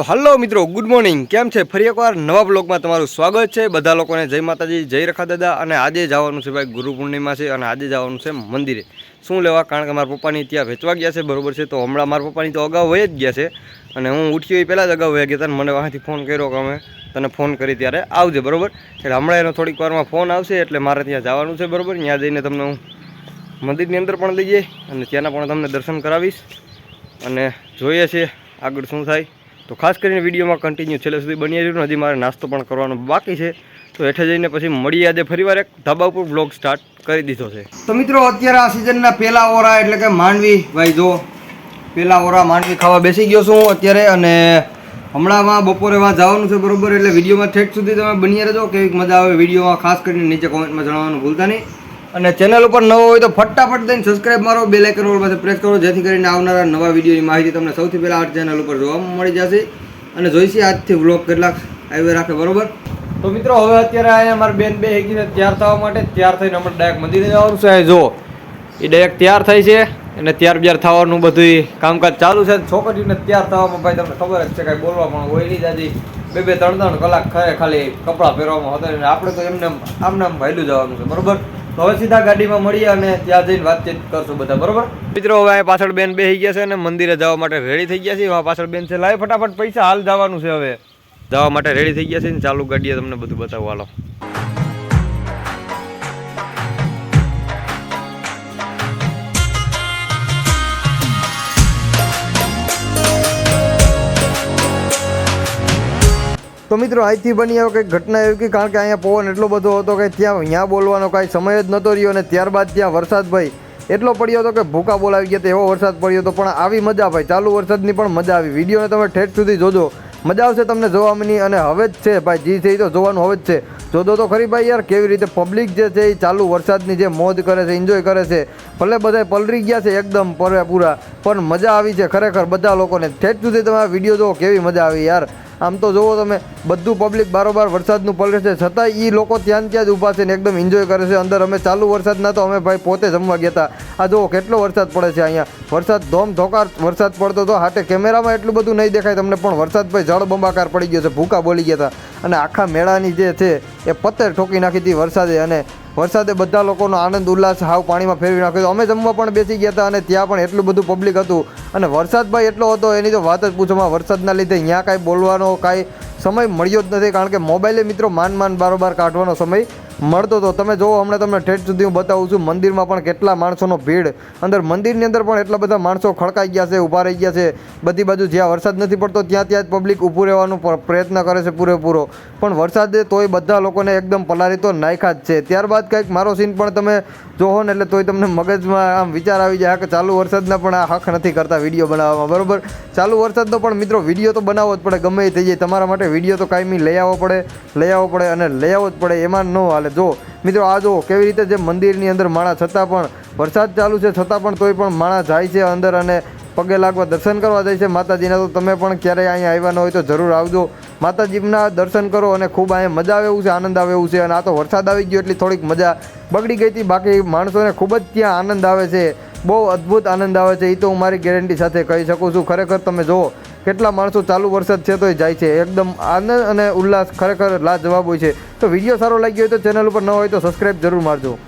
તો હલો મિત્રો good morning કેમ છે? ફરી એકવાર નવા બ્લોગમાં તમારું સ્વાગત છે. બધા લોકોને જય માતાજી, જય રખા દાદા અને આજે જવાનું છે ભાઈ ગુરુ પૂર્ણિમા છે અને આજે જવાનું છે મંદિરે. શું લેવા? કારણ કે મારા પપ્પાની ત્યાં વેચવા ગયા છે, બરોબર છે. તો હમણાં મારા પપ્પાની તો અગાઉ વહી જ ગયા છે. અને હું ઉઠ્યો એ પહેલાં જ અગાઉ વહી ગયા મને વાંથી ફોન કર્યો કે અમે તને ફોન કરી ત્યારે આવજે, બરોબર? એટલે હમણાં એનો થોડીક વારમાં ફોન આવશે, એટલે મારે ત્યાં જવાનું છે, બરાબર? ત્યાં જઈને તમને હું મંદિરની અંદર પણ લઈ જઈએ અને ત્યાંના પણ તમને દર્શન કરાવીશ. અને જોઈએ છીએ આગળ શું થાય. તો ખાસ કરીને વિડીયોમાં કન્ટિન્યુ છેલ્લે સુધી બની રહ્યું હજી મારે નાસ્તો પણ કરવાનો બાકી છે. તો હેઠે જઈને પછી મળી આજે ફરીવાર એક ધાબા ઉપર બ્લોગ સ્ટાર્ટ કરી દીધો છે. તો મિત્રો, અત્યારે આ સિઝનના પહેલા ઓરા એટલે કે માંડવી, ભાઈ જો, પહેલા ઓરા માંડવી ખાવા બેસી ગયો છું અત્યારે અને હમણાંમાં બપોરે માં જવાનું છે બરોબર એટલે વિડીયોમાં ઠેઠ સુધી તમે બની રહેજો. કેવી મજા આવે વિડીયોમાં, ખાસ કરીને નીચે કોમેન્ટમાં જણાવવાનું ભૂલતા નહીં. અને ચેનલ ઉપર નવો હોય તો ફટાફટ થઈને સબસ્ક્રાઈબ મારો બે આઇકન ઓલ પાસે પ્રેસ કરો, જેથી કરીને આવનારા નવા વિડીયોની માહિતી તમને સૌથી પહેલાં આ ચેનલ ઉપર જોવા મળી જશે. અને જોઈશે આજથી વ્લોગ કેટલાક આવી રાખે, બરોબર? તો મિત્રો, હવે અત્યારે અહીંયા અમારા બેન બે હેગીને તૈયાર થવા માટે, તૈયાર થઈને હમણાં ડાયરેક્ટ મંદિરે જવાનું છે. જો, એ ડાયરેક્ટ તૈયાર થાય છે અને ત્યાર બ્યાર થવાનું બધું કામકાજ ચાલુ છે. છોકરીઓને તૈયાર થવામાં ભાઈ તમને ખબર જ છે કાંઈ બોલવા પણ હોય નહીં દાદી બે બે ત્રણ ત્રણ કલાક ખરે ખાલી કપડાં પહેરવામાં હતા આપણે તો એમને આમને આમ ભાઈલું જવાનું છે, બરોબર? હવે સીધા ગાડીમાં મળીએ અને ત્યાં જઈને વાતચીત કરશું બધા, બરોબર? મિત્રો, હવે પાછળ બેન બેસી ગયા છે અને મંદિરે જવા માટે રેડી થઈ ગયા છે. એમાં પાછળ બેન છે, લાય ફટાફટ પૈસા, હાલ જવાનું છે હવે. જવા માટે રેડી થઈ ગયા છે ને ચાલુ ગાડીએ તમને બધું બતાવવા હાલો. તો મિત્રો, અહીંથી બની આવે કંઈક ઘટના એવી કે કારણ કે અહીંયા પવન એટલો બધો હતો કે ત્યાં અહીંયા બોલવાનો કાંઈ સમય જ નહોતો રહ્યો અને ત્યારબાદ ત્યાં વરસાદ ભાઈ એટલો પડ્યો હતો કે ભૂકા બોલાવી ગયા એવો વરસાદ પડ્યો હતો. પણ આવી મજા ભાઈ, ચાલુ વરસાદની પણ મજા આવી. વિડીયોને તમે ઠેઠ સુધી જોજો. મજા આવશે તમને જોવાની અને હવે જ છે ભાઈ, જી છે એ તો જોવાનું હવે જ છે. જોજો તો ખરી ભાઈ યાર, કેવી રીતે પબ્લિક જે છે એ ચાલુ વરસાદની જે મોજ કરે છે એન્જોય કરે છે. ભલે બધા પલરી ગયા છે એકદમ પૂરા પૂરા, પણ મજા આવી છે ખરેખર બધા લોકોને. ઠેઠ સુધી તમે આ વીડિયો જોવો કેવી મજા આવી યાર. આમ તો જુઓ તમે, બધું પબ્લિક બારોબાર વરસાદનું પલટે છે. છતાં એ લોકો ત્યાં ને ત્યાં જ ઊભા છે ને એકદમ એન્જોય કરે છે. અંદર અમે ચાલુ વરસાદના તો અમે ભાઈ પોતે જમવા ગયા હતા આ જુઓ કેટલો વરસાદ પડે છે અહીંયા. વરસાદ ધોમ ધોકાર વરસાદ પડતો તો હાટે કેમેરામાં એટલું બધું નહીં દેખાય તમને, પણ વરસાદ ભાઈ જળબંબાકાર પડી ગયો છે. ભૂકા બોલી ગયા હતા અને આખા મેળાની જે છે, એ પત્તે ઠોકી નાખી હતી વરસાદે. અને વરસાદે બધા લોકોનો આનંદ, ઉલ્લાસ, હાવ પાણીમાં ફેરવી નાખ્યો અમે જમવા પણ બેસી ગયા હતા અને ત્યાં પણ એટલું બધું પબ્લિક હતું. અને વરસાદ ભાઈ એટલો હતો, એની તો વાત જ પૂછોમાં વરસાદના લીધે અહીંયા કાંઈ બોલવાનો કાંઈ સમય મળ્યો જ નથી, કારણ કે મોબાઈલે મિત્રો માન માન બારોબાર કાઢવાનો સમય મળતો હતો તમે જુઓ હમણાં તમને ઠેઠ સુધી હું બતાવું છું, મંદિરમાં પણ કેટલા માણસોનો ભીડ. અંદર મંદિરની અંદર પણ એટલા બધા માણસો ખડકાઈ ગયા છે, ઊભા રહી ગયા છે. બધી બાજુ જ્યાં વરસાદ નથી પડતો, ત્યાં ત્યાં જ પબ્લિક ઊભું રહેવાનું પ્રયત્ન કરે છે પૂરેપૂરો. પણ વરસાદે તોય બધા લોકોને એકદમ પલારી તો નાખ્યા જ છે. ત્યારબાદ કંઈક મારો સીન પણ તમે જોહો ને, એટલે તોય તમને મગજમાં આમ વિચાર આવી જાય કે ચાલુ વરસાદના પણ આ હક નથી કરતા વીડિયો બનાવવામાં, બરાબર? ચાલુ વરસાદનો પણ મિત્રો વીડિયો તો બનાવવો જ પડે, ગમે એ થઈ જાય. તમારા માટે વીડિયો તો કાયમી લઈ આવવો પડે, લઈ આવવો પડે અને લઈ આવવો જ પડે, એમાં ન હાલે. જો, મિત્રો, આ જો કેવી રીતે જે મંદિરની અંદર માણા છતાં પણ વરસાદ ચાલુ છે, છતાં પણ તોય પણ માળા જાય છે અંદર અને પગે લાગવા દર્શન કરવા જાય છે. માતાજીના તો તમે પણ ક્યારેય અહીંયા આવ્યા હોય તો જરૂર આવજો. માતાજીના દર્શન કરો અને ખૂબ અહીંયા મજા આવે એવું છે, આનંદ આવે એવું છે અને આ તો વરસાદ આવી ગયો એટલી થોડીક મજા બગડી ગઈ હતી. બાકી માણસોને ખૂબ જ ત્યાં આનંદ આવે છે. બહુ અદ્ભુત આનંદ આવે છે એ તો હું મારી ગેરંટી સાથે કહી શકું છું. ખરેખર તમે જુઓ કેટલા માણસો ચાલુ વરસાદ છે તોય જાય છે. એકદમ આનંદ અને ઉલ્લાસ ખરેખર લાજવાબ હોય છે. તો વીડિયો સારો લાગ્યો હોય તો ચેનલ ઉપર ન હોય તો સબસ્ક્રાઈબ જરૂર મારજો.